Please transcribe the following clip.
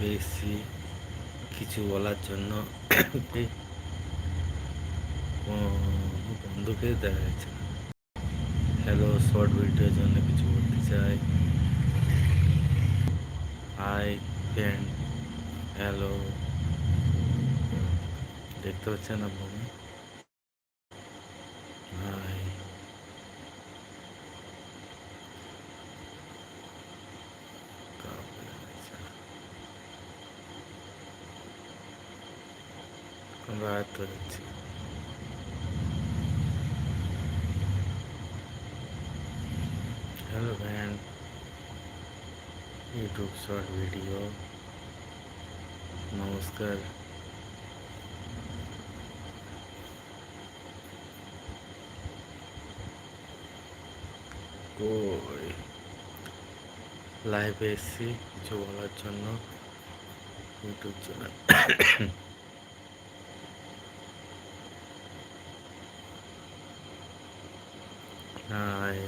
এসেছি কিছু বলার জন্য। বন্ধুকে দেখা যাচ্ছে হ্যালো শর্ট ভিডিওর জন্য কিছু বলতে চাই। আই ফ্রেন্ড হ্যালো দেখতে পাচ্ছেন আপনারা হাই আমরা আয়ত্ত যাচ্ছি hello friend YouTube short video নমস্কার ওই লাইভে এসেছি, কিছু বলার জন্য। YouTube channel high